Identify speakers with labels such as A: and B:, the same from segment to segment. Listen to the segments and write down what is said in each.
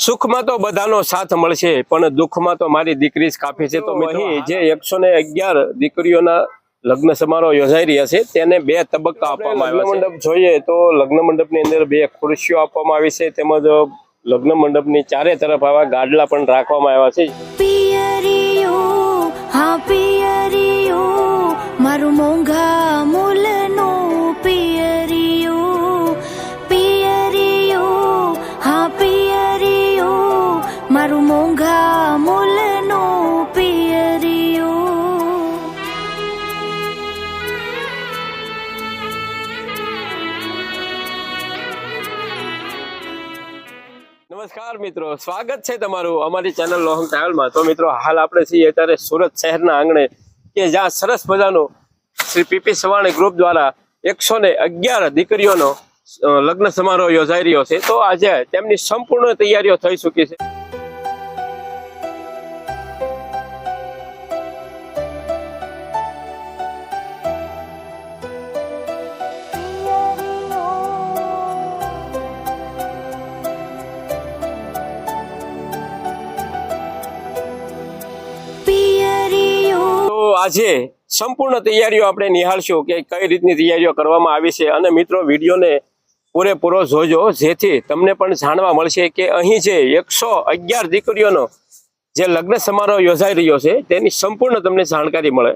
A: સુખમાં તો બધાનો સાથ મળશે પણ દુઃખમાં તો મારી દીકરી જ કાફી છે. તો મિત્રો અહીં જે એકસો ને અગિયાર દીકરીઓના લગ્ન સમારોહ યોજાઈ રહ્યા છે તેને બે તબક્કા આપવામાં આવ્યા મંડપ જોઈએ તો લગ્ન મંડપની અંદર બે ખુરશીઓ આપવામાં આવી છે તેમજ લગ્ન મંડપની ચારે તરફ આવા ગાડલા પણ રાખવામાં આવ્યા છે.
B: મારું મોંઘા મૂલનું
A: નમસ્કાર મિત્રો, સ્વાગત છે તમારું અમારી ચેનલ લોહંગ ટ્રાવેલમાં. તો મિત્રો, હાલ આપણે છીએ અત્યારે સુરત શહેરના આંગણે, કે જ્યાં સરસ મજાનું શ્રી પીપી સવાણી ગ્રુપ દ્વારા એકસો ને અગિયાર દીકરીઓનો લગ્ન સમારોહ યોજાઈ રહ્યો છે. તો આજે તેમની સંપૂર્ણ તૈયારીઓ થઈ ચૂકી છે. આજે સંપૂર્ણ તૈયારીઓ આપણે નિહાળશું કે કઈ રીતની તૈયારીઓ કરવામાં આવી છે. અને મિત્રો, વિડીયોને પૂરેપૂરો જોજો, જેથી તમને પણ જાણવા મળશે કે અહીં જે એકસો અગિયાર દીકરીઓનો જે લગ્ન સમારોહ યોજાઈ રહ્યો છે, તેની સંપૂર્ણ તમને જાણકારી મળે.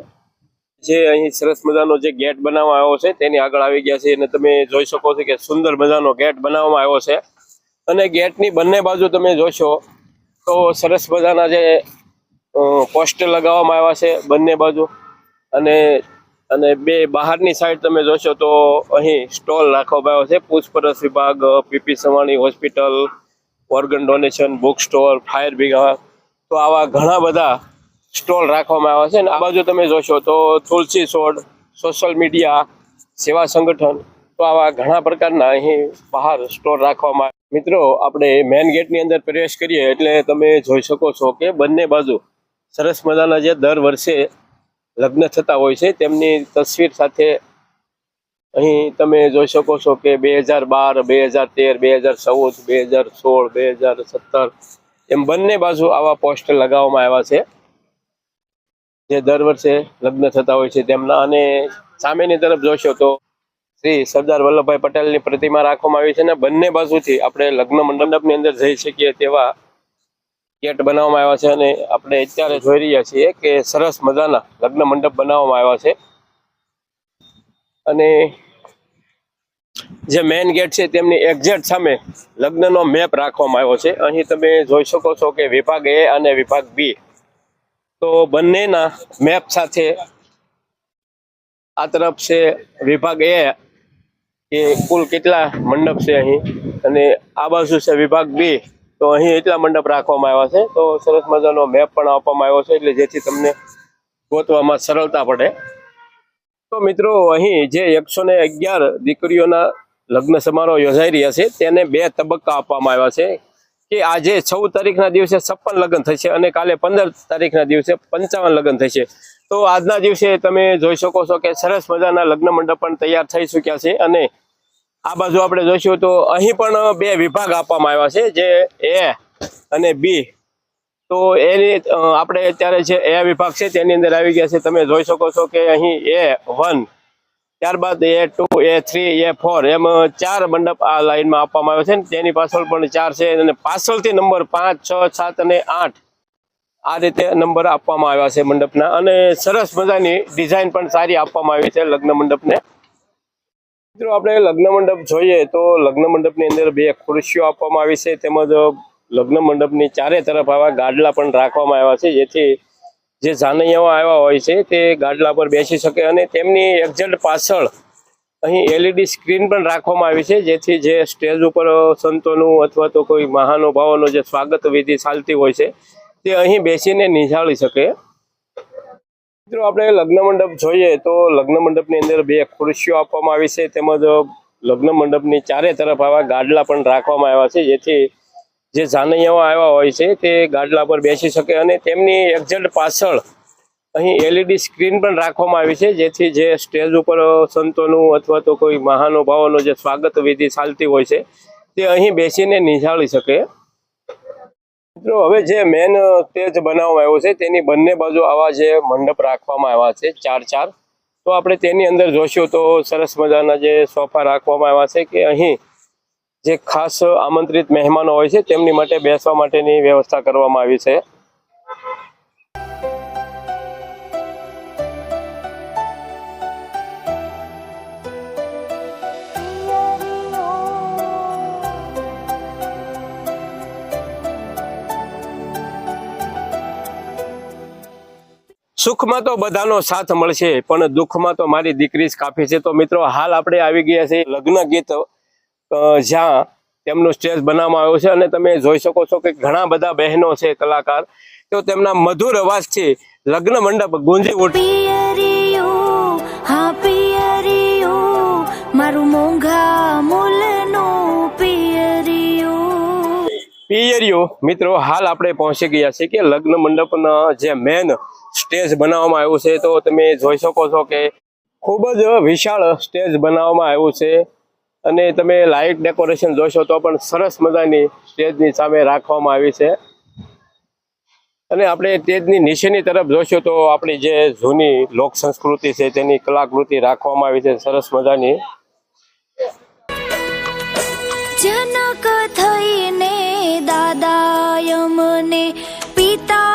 A: જે અહીં સરસ મજાનો જે ગેટ બનાવવામાં આવ્યો છે, તેની આગળ આવી ગયા છે. અને તમે જોઈ શકો છો કે સુંદર મજાનો ગેટ બનાવવામાં આવ્યો છે. અને ગેટની બંને બાજુ તમે જોશો તો સરસ મજાના જે પોસ્ટર લગાવવામાં આવ્યા છે બંને બાજુ. અને અને બે બહારની સાઈડ તમે જોશો તો અહીં સ્ટોલ રાખવામાં આવ્યો છે. પૂછપરછ વિભાગ, PP Savani hospital organ donation book store fire brigade તો આવા ઘણા બધા સ્ટોલ રાખવામાં આવ્યા છે. અને આ બાજુ તમે જોશો તો તુલસી છોડ સોશિયલ મીડિયા સેવા સંગઠન, તો આવા ઘણા પ્રકારના અહીં બહાર સ્ટોલ રાખવામાં મિત્રો, આપણે મેન ગેટની અંદર પ્રવેશ કરીએ એટલે તમે જોઈ શકો છો કે બંને બાજુ સરસ મજાના જે દર વર્ષે લગ્ન થતા હોય છે, તેમની તસવીર સાથે અહીં તમે જોઈ શકો છો કે બે હજાર બાર, બે હજાર તેર, બે હજાર ચૌદ, બે હજાર સોળ, બે હજાર સત્તર એમ બંને બાજુ આવા પોસ્ટર લગાવવામાં આવ્યા છે. જે દર વર્ષે લગ્ન થતા હોય છે તેમના અને સામેની તરફ જોશો તો શ્રી સરદાર વલ્લભભાઈ પટેલની પ્રતિમા રાખવામાં આવી છે અને બંને બાજુથી આપણે લગ્ન મંડપની અંદર જઈ શકીએ તેવા ગેટ બનાવવામાં આવ્યા છે અને આપણે અત્યારે જોઈ રહ્યા છીએ કે સરસ મજાના લગ્ન મંડપ બનાવવામાં આવ્યા છે. અને જે મેઇન ગેટ છે તેમની એક્ઝેક્ટ સામે લગ્નનો મેપ રાખવામાં આવ્યો છે. અહીં તમે જોઈ શકો છો કે વિભાગ એ અને વિભાગ બી તો બંનેના મેપ સાથે આ તરફ છે વિભાગ એ કે કુલ કેટલા મંડપ છે અહીં અને આ બાજુ છે વિભાગ બી તો અહીં એટલા મંડપ રાખવામાં આવ્યા છે. તો સરસ મજાનો મેપ પણ આપવામાં આવ્યો છે, એટલે જેથી તમને ગોતવામાં સરળતા પડે. તો મિત્રો, અહીં જે એકસો ને અગિયાર દીકરીઓના લગ્ન સમારોહ યોજાઈ રહ્યા છે, તેને બે તબક્કા આપવામાં આવ્યા છે. કે આજે ચૌદ તારીખના દિવસે છપ્પન લગ્ન થશે અને કાલે પંદર તારીખના દિવસે પંચાવન લગ્ન થશે. તો આજના દિવસે તમે જોઈ શકો છો કે સરસ મજાના લગ્ન મંડપ પણ તૈયાર થઈ ચૂક્યા છે અને આ બાજુ આપણે જોઈશું તો અહીં પણ બે વિભાગ આપવામાં આવ્યા છે, જે એ અને બી. તો એની આપણે અત્યારે જે એ વિભાગ છે તેની અંદર આવી ગયા છે. તમે જોઈ શકો છો કે અહીં એ વન, ત્યારબાદ A two, A three, A four, એમ ચાર મંડપ આ લાઈનમાં આપવામાં આવ્યો છે ને તેની પાછળ પણ ચાર છે અને પાછળથી નંબર પાંચ, છ, સાત અને આઠ આ રીતે નંબર આપવામાં આવ્યા છે મંડપના. અને સરસ મજાની ડિઝાઇન પણ સારી આપવામાં આવી છે લગ્ન મંડપને. મિત્રો, આપણે લગ્ન મંડપ જોઈએ તો લગ્ન મંડપની અંદર બે ખુરશીઓ આપવામાં આવી છે. તેમજ લગ્ન મંડપની ચારે તરફ આવા ગાડલા પણ રાખવામાં આવ્યા છે, જેથી જે જાનૈયાઓ આવ્યા હોય છે તે ગાડલા પર બેસી શકે અને તેમની એક્ઝેક્ટ પાછળ અહીં એલઈડી સ્ક્રીન પણ રાખવામાં આવી છે, જેથી જે સ્ટેજ ઉપર સંતોનું અથવા તો કોઈ મહાનુભાવોનું જે સ્વાગત વિધિ ચાલતી હોય છે તે અહીં બેસીને નિહાળી શકે. મિત્રો, આપણે લગ્ન મંડપ જોઈએ તો લગ્ન મંડપની અંદર બે ખુરશીઓ આપવામાં આવી છે. તેમજ લગ્ન મંડપની ચારે તરફ આવા ગાડલા પણ રાખવામાં આવ્યા છે, જેથી જે જાનૈયાઓ આવ્યા હોય છે તે ગાડલા પર બેસી શકે અને તેમની એક્ઝેક્ટ પાછળ અહીં એલઈડી સ્ક્રીન પણ રાખવામાં આવી છે, જેથી જે સ્ટેજ ઉપર સંતોનું અથવા તો કોઈ મહાનુભાવોનું જે સ્વાગત વિધિ ચાલતી હોય છે તે અહીં બેસીને નિહાળી શકે. મિત્રો, હવે જે મેન સ્ટેજ બનાવવામાં આવ્યો છે, તેની બંને બાજુ આવા જે મંડપ રાખવામાં આવ્યા છે, ચાર ચાર. તો આપણે તેની અંદર જોશું તો સરસ મજાના જે સોફા રાખવામાં આવ્યા છે કે અહીં જે ખાસ આમંત્રિત મહેમાનો હોય છે, તેમની માટે બેસવા માટેની વ્યવસ્થા કરવામાં આવી છે. સુખમાં તો બધાનો સાથ મળશે, પણ દુઃખમાં તો મારી દીકરી જ કાફી છે. તો મિત્રો, હાલ આપણે આવી ગયા છે લગ્ન ગીત જ્યાં તેમનું સ્ટેજ બનાવવામાં આવ્યો છે અને તમે જોઈ શકો છો કે ઘણા બધા બહેનો છે કલાકાર. તો તેમના મધુર અવાજથી લગ્ન મંડપ ગુંજી ઉઠ
B: પિયરિયું.
A: મિત્રો, હાલ આપણે પહોંચી ગયા છીએ કે લગ્ન મંડપના જે મેન સ્ટેજ બનાવવામાં આવ્યું છે. તો તમે જોઈ શકો છો કે ખૂબ જ વિશાળ સ્ટેજ બનાવવામાં આવ્યું છે. અને તમે લાઇટ ડેકોરેશન જોશો તો પણ સરસ મજાની સ્ટેજની સામે રાખવામાં આવી છે. અને આપણે સ્ટેજની નીચેની તરફ જોશું તો આપણી જે જૂની લોક સંસ્કૃતિ છે તેની કલાકૃતિ રાખવામાં આવી છે. સરસ મજાની.
B: মনে পিতা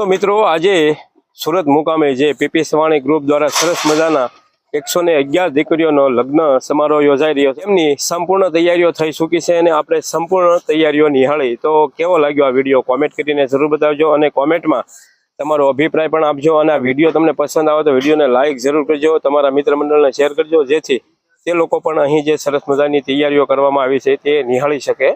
A: તો મિત્રો, આજે સુરત મુકામે જે પીપી સવાણી ગ્રુપ દ્વારા સરસ મજાના એકસો ને અગિયાર દીકરીઓનો લગ્ન સમારોહ યોજાઈ રહ્યો છે. એમની સંપૂર્ણ તૈયારીઓ થઈ ચૂકી છે અને આપણે સંપૂર્ણ તૈયારીઓ નિહાળી. તો કેવો લાગ્યો આ વીડિયો? કોમેન્ટ કરીને જરૂર બતાવજો અને કોમેન્ટમાં તમારો અભિપ્રાય પણ આપજો અને આ વીડિયો તમને પસંદ આવે તો વિડીયોને લાઇક જરૂર કરજો. તમારા મિત્ર મંડળને શેર કરજો જેથી તે લોકો પણ અહીં જે સરસ મજાની તૈયારીઓ કરવામાં આવી છે તે નિહાળી શકે.